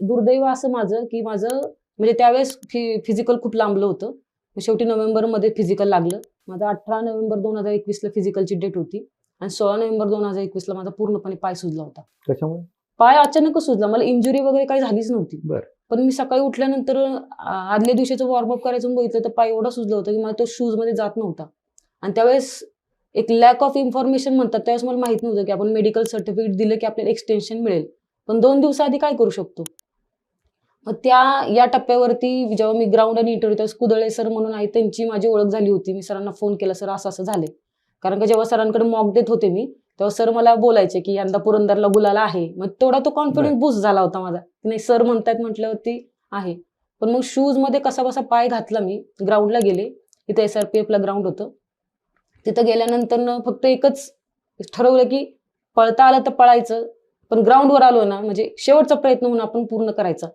दुर्दैव असं माझं की माझं म्हणजे त्यावेळेस फि फिजिकल खूप लांबलं होतं. शेवटी नोव्हेंबरमध्ये फिजिकल लागलं. माझं अठरा नोव्हेंबर दोन हजार एकवीसला फिजिकलची डेट होती. आणि सोळा नोव्हेंबर दोन हजार एकवीसला माझा पूर्णपणे पाय सुजला होता. कशामुळे? पाय अचानकच सुजला. मला इंजुरी वगैरे काही झालीच नव्हती. बरं. पण मी सकाळी उठल्यानंतर आदल्या दिवशीचं वॉर्मअप करायचं बघितलं तर पाय एवढा सुजला होता की मला तो शूजमध्ये जात नव्हता. आणि त्यावेळेस एक लॅक ऑफ इन्फॉर्मेशन म्हणतात. त्यावेळेस मला माहीत नव्हतं की आपण मेडिकल सर्टिफिकेट दिलं की आपल्याला एक्सटेन्शन मिळेल. पण दोन दिवसाआधी काय करू शकतो? मग त्या या टप्प्यावरती जेव्हा मी ग्राउंड आणि इंटरव्ह्यू त्यावेळेस कुदळे सर म्हणून आहे त्यांची माझी ओळख झाली होती. मी सरांना फोन केला सर असं असं झाले कारण का जेव्हा सरांकडे मॉक देत होते मी तेव्हा सर मला बोलायचे की यंदा पुरंदरला गुलाला आहे. मग तेवढा तो कॉन्फिडन्स बूस्ट झाला होता माझा. की नाही सर म्हणतायत म्हटल्यावरती आहे. पण मग शूजमध्ये कसा बसा पाय घातला मी ग्राउंडला गेले. इथे एस आर पी एफला ग्राउंड होतं. तिथं गेल्यानंतर फक्त एकच ठरवलं की पळता आलं तर पळायचं. पण ग्राउंडवर आलो ना म्हणजे शेवटचा प्रयत्न म्हणून आपण पूर्ण करायचा.